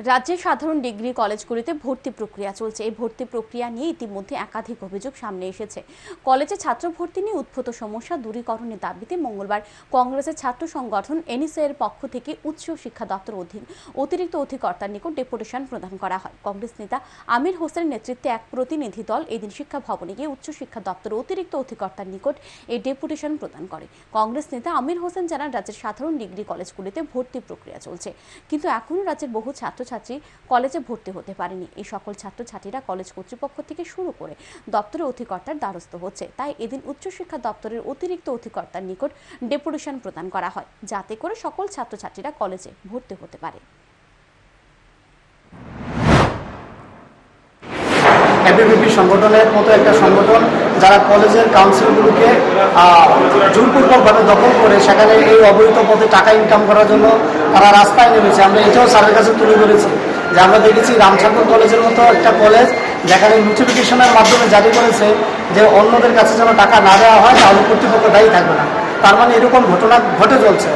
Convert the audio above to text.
রাজ্যের সাধারণ ডিগ্রি কলেজগুলিতে ভর্তি প্রক্রিয়া চলছে। এই ভর্তি প্রক্রিয়া নিয়ে ইতিমধ্যে একাধিক অভিযোগ সামনে এসেছে। কলেজে ছাত্র ভর্তি নিয়ে উদ্ভূত সমস্যা দূরীকরণের দাবিতে মঙ্গলবার কংগ্রেসের ছাত্র সংগঠন এনএসএ এর পক্ষ থেকে উচ্চ শিক্ষা দপ্তর অধীন অতিরিক্ত অধিকর্তার নিকট ডেপুটেশন প্রদান করা হয়। কংগ্রেস নেতা আমির হোসেনের নেতৃত্বে এক প্রতিনিধি দল এদিন শিক্ষা ভবনে গিয়ে উচ্চ শিক্ষা দপ্তর অতিরিক্ত অধিকর্তার নিকট এই ডেপুটেশন প্রদান করে। কংগ্রেস নেতা আমির হোসেন জানান, রাজ্যের সাধারণ ডিগ্রি কলেজগুলিতে ভর্তি প্রক্রিয়া চলছে। কিন্তু এখনও রাজ্যের বহু ছাত্রছাত্রী কলেজে ভর্তি হতে পারেনি। এই সকল ছাত্রছাত্রীরা কলেজ কর্তৃপক্ষ থেকে শুরু করে দপ্তরের অধিকর্তার দ্বারস্থ হচ্ছে। তাই এদিন উচ্চশিক্ষা দপ্তরের অতিরিক্ত অধিকর্তার নিকট ডেপুটেশন প্রদান করা হয়, যাতে করে সকল ছাত্রছাত্রীরা কলেজে ভর্তি হতে পারে। এবিভিপি সংগঠনের মতো একটা সংগঠন, যারা কলেজের কাউন্সিলগুলোকে জোরপূর্বকভাবে দখল করে, সেখানে এই অবৈধ পথে টাকা ইনকাম করার জন্য তারা রাস্তায় নেমেছে। আমরা এটাও স্যারের কাছে তুলে ধরেছি যে আমরা দেখেছি রামঠাকুর কলেজের মতো একটা কলেজ যেখানে নোটিফিকেশনের মাধ্যমে জারি করেছে যে অন্যদের কাছে যেন টাকা না দেওয়া হয়, তাহলে কর্তৃপক্ষ দায়ী থাকবে না। তার মানে এরকম ঘটনা ঘটে চলছে।